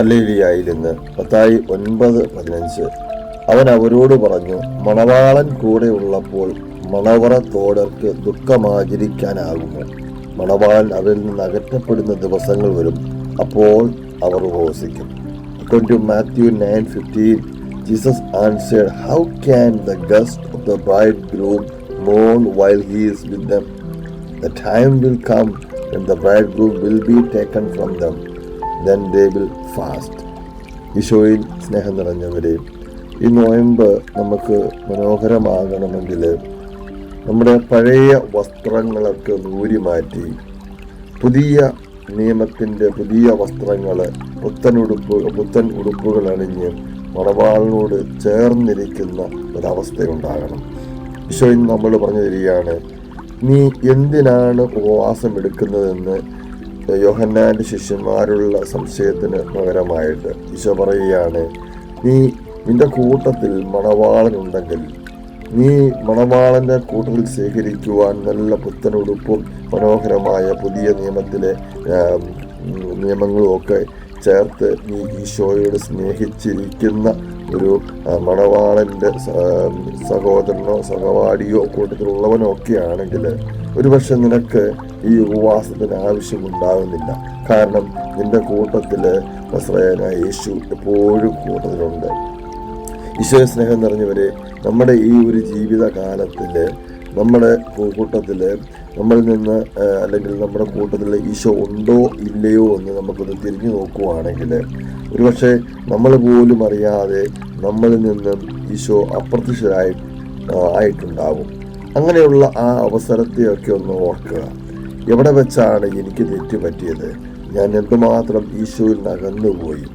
ഹല്ലേലിയായിരുന്നു പത്തായി ഒൻപത് പതിനഞ്ച് അവൻ അവരോട് പറഞ്ഞു മണവാളൻ കൂടെ ഉള്ളപ്പോൾ മണവറ തോടർക്ക് ദുഃഖമാചരിക്കാനാകുമോ മണവാളൻ അവരിൽ നിന്ന് അകറ്റപ്പെടുന്ന ദിവസങ്ങൾ വരും അപ്പോൾ അവർ ഉപവസിക്കും According to Matthew 9:15, Jesus answered, How can the guest of the bridegroom mourn while he is with them? The time will come when the bridegroom will be taken from them. They will fast. ഈശോയിൽ സ്നേഹം നിറഞ്ഞവരെ ഈ നോയമ്പ് നമുക്ക് മനോഹരമാകണമെങ്കിൽ നമ്മുടെ പഴയ വസ്ത്രങ്ങളൊക്കെ ഊരി മാറ്റി പുതിയ നിയമത്തിന്റെ പുതിയ വസ്ത്രങ്ങൾ പുത്തൻ ഉടുപ്പ് പുത്തൻ ഉടുപ്പുകൾ അണിഞ്ഞ് മണവാളിനോട് ചേർന്നിരിക്കുന്ന ഒരവസ്ഥയുണ്ടാകണം ഈശോയിൽ നമ്മൾ പറഞ്ഞു തരികയാണ് നീ എന്തിനാണ് ഉപവാസം എടുക്കുന്നതെന്ന് യോഹന്നാന്റെ ശിഷ്യന്മാരുള്ള സംശയത്തിന് പകരമായിട്ട് ഈശോ പറയുകയാണ് നീ നിന്റെ കൂട്ടത്തിൽ മണവാളനുണ്ടെങ്കിൽ നീ മണവാളന്റെ കൂട്ടത്തിൽ സ്വീകരിക്കുവാൻ നല്ല പുത്തൻ ഉടുപ്പും മനോഹരമായ പുതിയ നിയമത്തിലെ നിയമങ്ങളുമൊക്കെ ചേർത്ത് നീ ഈശോയോട് സ്നേഹിച്ചിരിക്കുന്ന ഒരു മണവാളന്റെ സഹോദരനോ സഹപാഠിയോ കൂട്ടത്തിലുള്ളവനോ ഒക്കെ ആണെങ്കിൽ ഒരുപക്ഷെ നിനക്ക് ഈ ഉപവാസത്തിന് ആവശ്യമുണ്ടാകുന്നില്ല കാരണം നിന്റെ കൂട്ടത്തിൽ നസ്രയനായ യേശു എപ്പോഴും കൂട്ടത്തിലുണ്ട്. ഈശ്വര സ്നേഹം നിറഞ്ഞവരെ നമ്മുടെ ഈ ഒരു ജീവിതകാലത്തിൽ നമ്മുടെ കൂട്ടത്തിൽ നമ്മളിൽ നിന്ന് അല്ലെങ്കിൽ നമ്മുടെ കൂട്ടത്തിൽ ഈശോ ഉണ്ടോ ഇല്ലയോ എന്ന് നമുക്കൊന്ന് തിരിഞ്ഞു നോക്കുവാണെങ്കിൽ ഒരുപക്ഷെ നമ്മൾ പോലും അറിയാതെ നമ്മളിൽ നിന്നും ഈശോ അപ്രത്യക്ഷരായി ആയിട്ടുണ്ടാകും അങ്ങനെയുള്ള ആ അവസരത്തെയൊക്കെ ഒന്ന് ഓർക്കുക. എവിടെ വെച്ചാണ് എനിക്ക് തെറ്റ് പറ്റിയത് ഞാൻ എന്തുമാത്രം ഈശോയിൽ നകന്നുപോയി?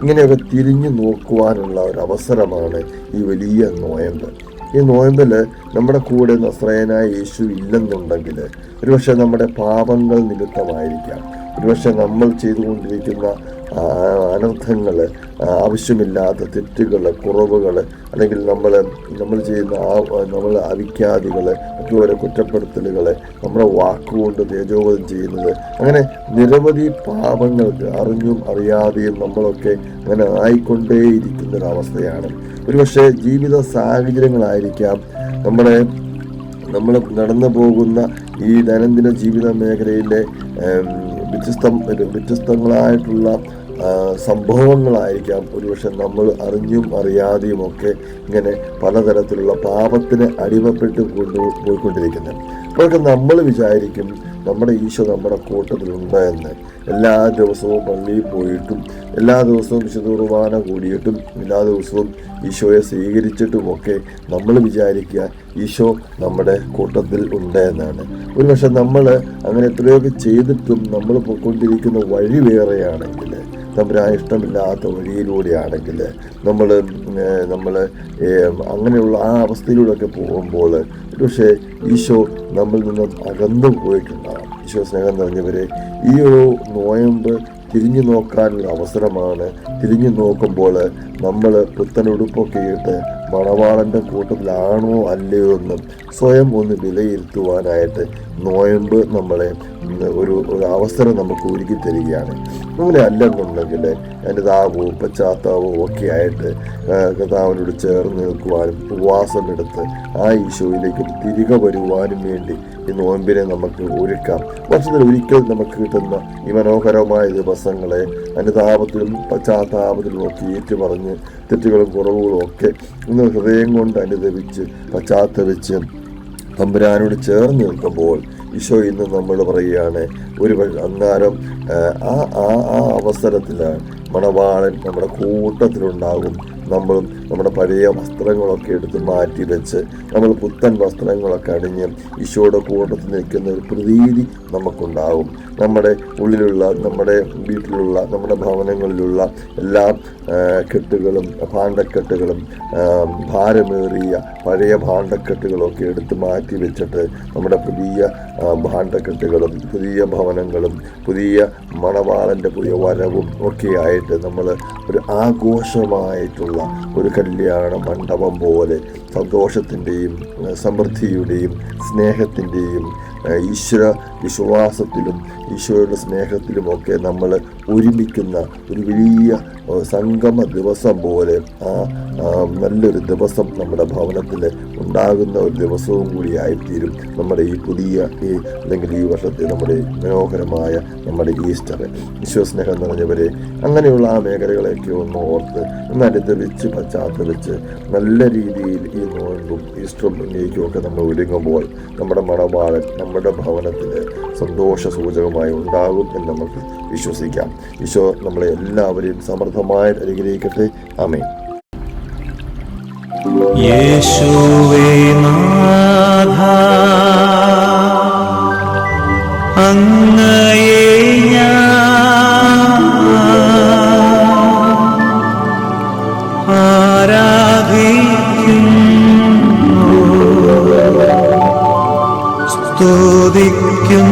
ഇങ്ങനെയൊക്കെ തിരിഞ്ഞു നോക്കുവാനുള്ള ഒരു അവസരമാണ് ഈ വലിയ നോയമ്പ്. ഈ നോയമ്പിൽ നമ്മുടെ കൂടെ നസ്രയനായ യേശു ഇല്ലെന്നുണ്ടെങ്കിൽ ഒരുപക്ഷെ നമ്മുടെ പാപങ്ങൾ നിമിത്തമായിരിക്കാം. ഒരുപക്ഷെ നമ്മൾ ചെയ്തുകൊണ്ടിരിക്കുന്ന അനർത്ഥങ്ങൾ ആവശ്യമില്ലാത്ത തെറ്റുകൾ കുറവുകൾ അല്ലെങ്കിൽ നമ്മൾ നമ്മൾ ചെയ്യുന്ന ആ നമ്മൾ അവിഖ്യാതികൾ മറ്റുള്ളവരെ കുറ്റപ്പെടുത്തലുകൾ നമ്മുടെ വാക്കുകൊണ്ട് തേജോവധം ചെയ്യുന്നത് അങ്ങനെ നിരവധി പാപങ്ങൾക്ക് അറിഞ്ഞും അറിയാതെയും നമ്മളൊക്കെ അങ്ങനെ ആയിക്കൊണ്ടേയിരിക്കുന്ന ഒരവസ്ഥയാണ് ഒരുപക്ഷെ ജീവിത സാഹചര്യങ്ങളായിരിക്കാം നമ്മുടെ നമ്മൾ നടന്നു പോകുന്ന ഈ ദൈനംദിന ജീവിത മേഖലയിലെ വ്യത്യസ്തം വ്യത്യസ്തങ്ങളായിട്ടുള്ള സംഭവങ്ങളായിരിക്കാം. ഒരുപക്ഷെ നമ്മൾ അറിഞ്ഞും അറിയാതെയും ഒക്കെ ഇങ്ങനെ പലതരത്തിലുള്ള പാപത്തിന് അടിമപ്പെട്ട് കൊണ്ടു പോയിക്കൊണ്ടിരിക്കുന്നത്. അപ്പോഴൊക്കെ നമ്മൾ വിചാരിക്കും നമ്മുടെ ഈശോ നമ്മുടെ കൂട്ടത്തിലുണ്ട് എന്ന് എല്ലാ ദിവസവും പള്ളിയിൽ പോയിട്ടും എല്ലാ ദിവസവും വിശുദ്ധ കുർബാന കൂടിയിട്ടും എല്ലാ ദിവസവും ഈശോയെ സ്വീകരിച്ചിട്ടുമൊക്കെ നമ്മൾ വിചാരിക്കുക ഈശോ നമ്മുടെ കൂട്ടത്തിൽ ഉണ്ട് എന്നാണ് ഒരു പക്ഷെ നമ്മൾ അങ്ങനെ എത്രയൊക്കെ ചെയ്തിട്ടും നമ്മൾ പോയിക്കൊണ്ടിരിക്കുന്ന വഴി വേറെയാണെങ്കിൽ തമ്പുരാൻ ഇഷ്ടമില്ലാത്ത വഴിയിലൂടെയാണെങ്കിൽ നമ്മൾ നമ്മൾ അങ്ങനെയുള്ള ആ അവസ്ഥയിലൂടെയൊക്കെ പോകുമ്പോൾ പക്ഷേ ഈശോ നമ്മളിൽ നിന്നും അകന്നു പോയിട്ടുണ്ടാകാം. ഈശോ സ്നേഹം നിറഞ്ഞവരെ ഈ ഒരു നോയമ്പ് തിരിഞ്ഞു നോക്കാനുള്ള അവസരമാണ്. തിരിഞ്ഞു നോക്കുമ്പോൾ നമ്മൾ പുത്തൻ ഉടുപ്പൊക്കെ ഇട്ട് മണവാളന്റെ കൂട്ടത്തിലാണോ അല്ലയോ എന്ന് സ്വയം ഒന്ന് വിലയിരുത്തുവാനായിട്ട് നോയമ്പ് നമ്മളെ ഒരു ഒരു അവസരം നമുക്ക് ഒരുക്കി തരികയാണ്. അങ്ങനെ അല്ലെന്നുണ്ടെങ്കിൽ എന്റെ താപവും പശ്ചാത്താപവും ഒക്കെ ആയിട്ട് കഥാവിനോട് ചേർന്ന് നിൽക്കുവാനും ഉപവാസം എടുത്ത് ആ ഈശോയിലേക്ക് തിരികെ വരുവാനും വേണ്ടി ഈ നോയമ്പിനെ നമുക്ക് ഒരുക്കാം. വർഷത്തിൽ ഒരിക്കൽ നമുക്ക് കിട്ടുന്ന ഈ മനോഹരമായ ദിവസങ്ങളെ അനുതാപത്തിലും പശ്ചാത്താപത്തിലും ഒക്കെ ഏറ്റുപറഞ്ഞ് തെറ്റുകളും കുറവുകളും ഒക്കെ ഇന്ന് ഹൃദയം കൊണ്ട് അനുദപിച്ച് പശ്ചാത്തപിച്ച് തമ്പുരാനോട് ചേർന്ന് നിൽക്കുമ്പോൾ ഈശോ ഇന്ന് നമ്മൾ പറയുകയാണ് ഒരു അന്നേരം ആ ആ ആ അവസരത്തിൽ മണവാളൻ നമ്മുടെ കൂട്ടത്തിലുണ്ടാകും. നമ്മളും നമ്മുടെ പഴയ വസ്ത്രങ്ങളൊക്കെ എടുത്ത് മാറ്റി വെച്ച് നമ്മൾ പുത്തൻ വസ്ത്രങ്ങളൊക്കെ അണിഞ്ഞ് ഈശോയുടെ കൂട്ടത്തിൽ നിൽക്കുന്ന ഒരു പ്രതീതി നമുക്കുണ്ടാകും. നമ്മുടെ ഉള്ളിലുള്ള നമ്മുടെ വീട്ടിലുള്ള നമ്മുടെ ഭവനങ്ങളിലുള്ള എല്ലാ കെട്ടുകളും ഭാണ്ഡക്കെട്ടുകളും ഭാരമേറിയ പഴയ ഭാണ്ഡക്കെട്ടുകളൊക്കെ എടുത്ത് മാറ്റി വെച്ചിട്ട് നമ്മുടെ പുതിയ ഭാണ്ഡക്കെട്ടുകളും പുതിയ ഭവനങ്ങളും പുതിയ മണവാളന്റെ പുതിയ വരവും ഒക്കെ ആയിട്ട് നമ്മൾ ഒരു ആഘോഷമായിട്ടുള്ള ഒരു കല്യാണ മണ്ഡപം പോലെ സന്തോഷത്തിന്റെയും സമൃദ്ധിയുടെയും സ്നേഹത്തിന്റെയും ഈശ്വര വിശ്വാസത്തിലും ഈശോയുടെ സ്നേഹത്തിലുമൊക്കെ നമ്മൾ ഒരുമിക്കുന്ന ഒരു വലിയ സംഗമ ദിവസം പോലെ ആ നല്ലൊരു ദിവസം നമ്മുടെ ഭവനത്തിൽ ഉണ്ടാകുന്ന ഒരു ദിവസവും കൂടി ആയിത്തീരും. നമ്മുടെ ഈ പുതിയ ഈ അല്ലെങ്കിൽ ഈ വർഷത്തെ നമ്മുടെ മനോഹരമായ നമ്മുടെ ഈസ്റ്റർ. വിശ്വസ്നേഹം നിറഞ്ഞവരെ അങ്ങനെയുള്ള ആ മേഖലകളെയൊക്കെ ഒന്ന് ഓർത്ത് അനുദവിച്ച് പശ്ചാത്തലിച്ച് നല്ല രീതിയിൽ ഈ നോയമ്പും ഈസ്റ്ററും ഒക്കെ നമ്മൾ ഒരുങ്ങുമ്പോൾ നമ്മുടെ മണവാളൻ നമ്മുടെ ഭവനത്തിൽ സന്തോഷ സൂചകമായി ഉണ്ടാകും എന്ന് നമുക്ക് വിശ്വസിക്കാം. ഈശോ നമ്മളെ എല്ലാവരെയും സമൃദ്ധമായി അനുഗ്രഹിക്കട്ടെ. ആമേ യേശുവേ ആരാധിക്കുന്നു സ്തുതിക്കുന്നു